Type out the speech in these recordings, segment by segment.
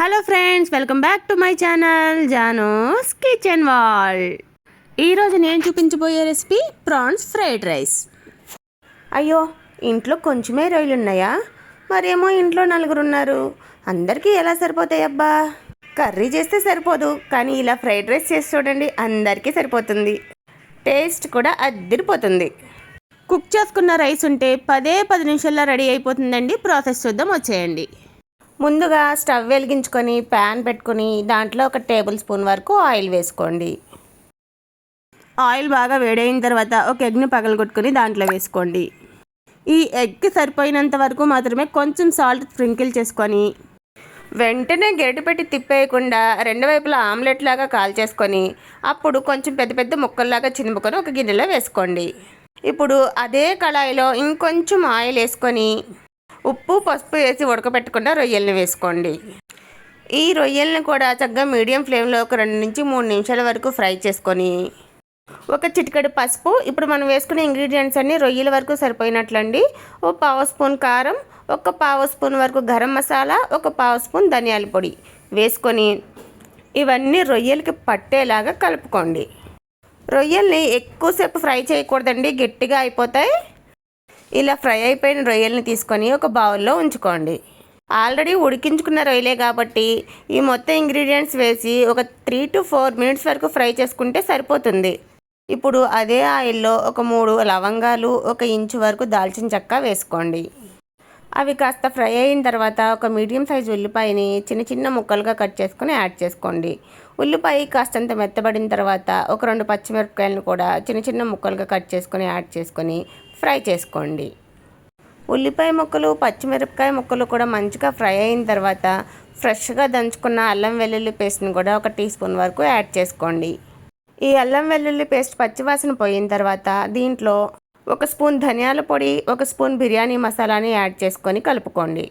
Hello friends welcome back to my channel జానోస్ kitchen వాల్ ఈరోజు నేను చూపించబోయే రెసిపీ ప్రాన్స్ ఫ్రైడ్ రైస్ అయ్యో ఇంట్లో కొంచెమే రొయ్యలు ఉన్నాయా? మరేమో ఇంట్లో నలుగురు ఉన్నారు. అందరికీ ఎలా సరిపోతాయి అబ్బా? కర్రీ చేస్తే సరిపోదు కానీ ఇలా ఫ్రైడ్ రైస్ చేసి చూడండి అందరికీ సరిపోతుంది. టేస్ట్ కూడా అద్దిరిపోతుంది కుక్ చేసుకున్న రైస్ ఉంటే పదే పది నిమిషాల్లో రెడీ అయిపోతుందండి. ప్రాసెస్ చూద్దాం వచ్చేయండి. ముందుగా స్టవ్ వెలిగించుకొని ప్యాన్ పెట్టుకొని దాంట్లో ఒక టేబుల్ స్పూన్ వరకు ఆయిల్ వేసుకోండి. ఆయిల్ బాగా వేడైన తర్వాత ఒక ఎగ్ని పగలగొట్టుకొని దాంట్లో వేసుకోండి. ఈ ఎగ్కి సరిపోయినంత వరకు మాత్రమే కొంచెం సాల్ట్ స్ప్రింకిల్ చేసుకొని వెంటనే గరిటె పెట్టి తిప్పేయకుండా రెండు వైపులా ఆమ్లెట్ లాగా కాల్చేసుకొని అప్పుడు కొంచెం పెద్ద పెద్ద ముక్కల్లాగా చినుముకొని ఒక గిన్నెలో వేసుకోండి. ఇప్పుడు అదే కళాయిలో ఇంకొంచెం ఆయిల్ వేసుకొని ఉప్పు పసుపు వేసి ఉడకబెట్టుకున్న రొయ్యల్ని వేసుకోండి. ఈ రొయ్యల్ని కూడా చక్కగా మీడియం ఫ్లేమ్లో ఒక రెండు నుంచి మూడు నిమిషాల వరకు ఫ్రై చేసుకొని ఒక చిటికెడు పసుపు ఇప్పుడు మనం వేసుకునే ఇంగ్రీడియంట్స్ అన్నీ రొయ్యల వరకు సరిపోయినట్లండి. ఓ పావు స్పూన్ కారం ఒక పావు స్పూన్ వరకు గరం మసాలా ఒక పావు స్పూన్ ధనియాల పొడి వేసుకొని ఇవన్నీ రొయ్యలకి పట్టేలాగా కలుపుకోండి. రొయ్యల్ని ఎక్కువసేపు ఫ్రై చేయకూడదండి గట్టిగా అయిపోతాయి. ఇలా ఫ్రై అయిపోయిన రొయ్యల్ని తీసుకొని ఒక బౌల్లో ఉంచుకోండి. ఆల్రెడీ ఉడికించుకున్న రొయ్యలే కాబట్టి ఈ మొత్తం ఇంగ్రీడియంట్స్ వేసి ఒక త్రీ టు ఫోర్ మినిట్స్ వరకు ఫ్రై చేసుకుంటే సరిపోతుంది. ఇప్పుడు అదే ఆయిల్లో ఒక మూడు లవంగాలు ఒక ఇంచు వరకు దాల్చిన చెక్క వేసుకోండి. అవి కాస్త ఫ్రై అయిన తర్వాత ఒక మీడియం సైజ్ ఉల్లిపాయని చిన్న చిన్న ముక్కలుగా కట్ చేసుకొని యాడ్ చేసుకోండి. ఉల్లిపాయ కాస్తంత మెత్తబడిన తర్వాత ఒక రెండు పచ్చిమిరపకాయలను కూడా చిన్న చిన్న ముక్కలుగా కట్ చేసుకొని యాడ్ చేసుకొని ఫ్రై చేసుకోండి. ఉల్లిపాయ ముక్కలు పచ్చిమిరపకాయ ముక్కలు కూడా మంచిగా ఫ్రై అయిన తర్వాత ఫ్రెష్గా దంచుకున్న అల్లం వెల్లుల్లి పేస్ట్ని కూడా ఒక టీ స్పూన్ వరకు యాడ్ చేసుకోండి. ఈ అల్లం వెల్లుల్లి పేస్ట్ పచ్చివాసన పోయిన తర్వాత దీంట్లో ఒక స్పూన్ ధనియాల పొడి ఒక స్పూన్ బిర్యానీ మసాలాని యాడ్ చేసుకొని కలుపుకోండి.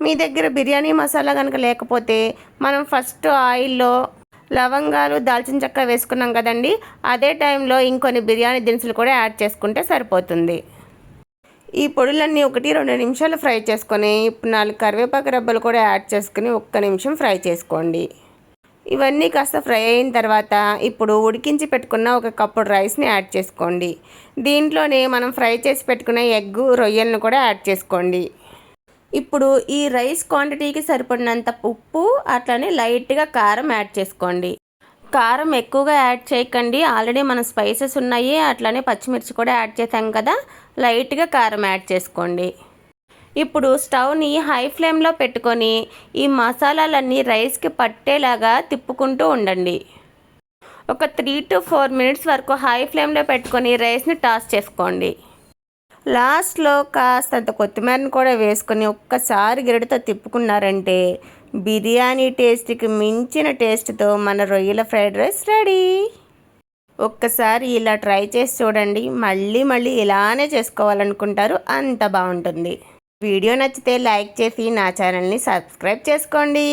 మీ దగ్గర బిర్యానీ మసాలా కనుక లేకపోతే మనం ఫస్ట్ ఆయిల్లో లవంగాలు దాల్చిన చెక్క వేసుకున్నాం కదండి. అదే టైంలో ఇంకొన్ని బిర్యానీ దినుసులు కూడా యాడ్ చేసుకుంటే సరిపోతుంది. ఈ పొడులన్నీ ఒకటి రెండు నిమిషాలు ఫ్రై చేసుకొని ఇప్పుడు నాలుగు కరివేపాకు రబ్బలు కూడా యాడ్ చేసుకుని ఒక్క నిమిషం ఫ్రై చేసుకోండి. ఇవన్నీ కాస్త ఫ్రై అయిన తర్వాత ఇప్పుడు ఉడికించి పెట్టుకున్న ఒక కప్పు రైస్ని యాడ్ చేసుకోండి. దీంట్లోనే మనం ఫ్రై చేసి పెట్టుకున్న ఎగ్గు రొయ్యలను కూడా యాడ్ చేసుకోండి. ఇప్పుడు ఈ రైస్ క్వాంటిటీకి సరిపడినంత ఉప్పు అట్లనే లైట్గా కారం యాడ్ చేసుకోండి. కారం ఎక్కువగా యాడ్ చేయకండి. ఆల్రెడీ మన స్పైసెస్ ఉన్నాయి. అట్లనే పచ్చిమిర్చి కూడా యాడ్ చేసాం కదా లైట్గా కారం యాడ్ చేసుకోండి. ఇప్పుడు స్టవ్ని హై ఫ్లేమ్లో పెట్టుకొని ఈ మసాలాలన్నీ రైస్కి పట్టేలాగా తిప్పుకుంటూ ఉండండి. ఒక త్రీ టు ఫోర్ మినిట్స్ వరకు హై ఫ్లేమ్లో పెట్టుకొని రైస్ని టాస్ చేసుకోండి. లాస్ట్లో కాస్తంత కొత్తిమీరని కూడా వేసుకొని ఒక్కసారి గిరటితో తిప్పుకున్నారంటే బిర్యానీ టేస్ట్కి మించిన టేస్ట్తో మన రొయ్యల ఫ్రైడ్ రైస్ రెడీ. ఒక్కసారి ఇలా ట్రై చేసి చూడండి. మళ్ళీ మళ్ళీ ఇలానే చేసుకోవాలనుకుంటారు. అంత బాగుంటుంది. వీడియో నచ్చితే లైక్ చేసి నా ఛానల్ని సబ్స్క్రైబ్ చేసుకోండి.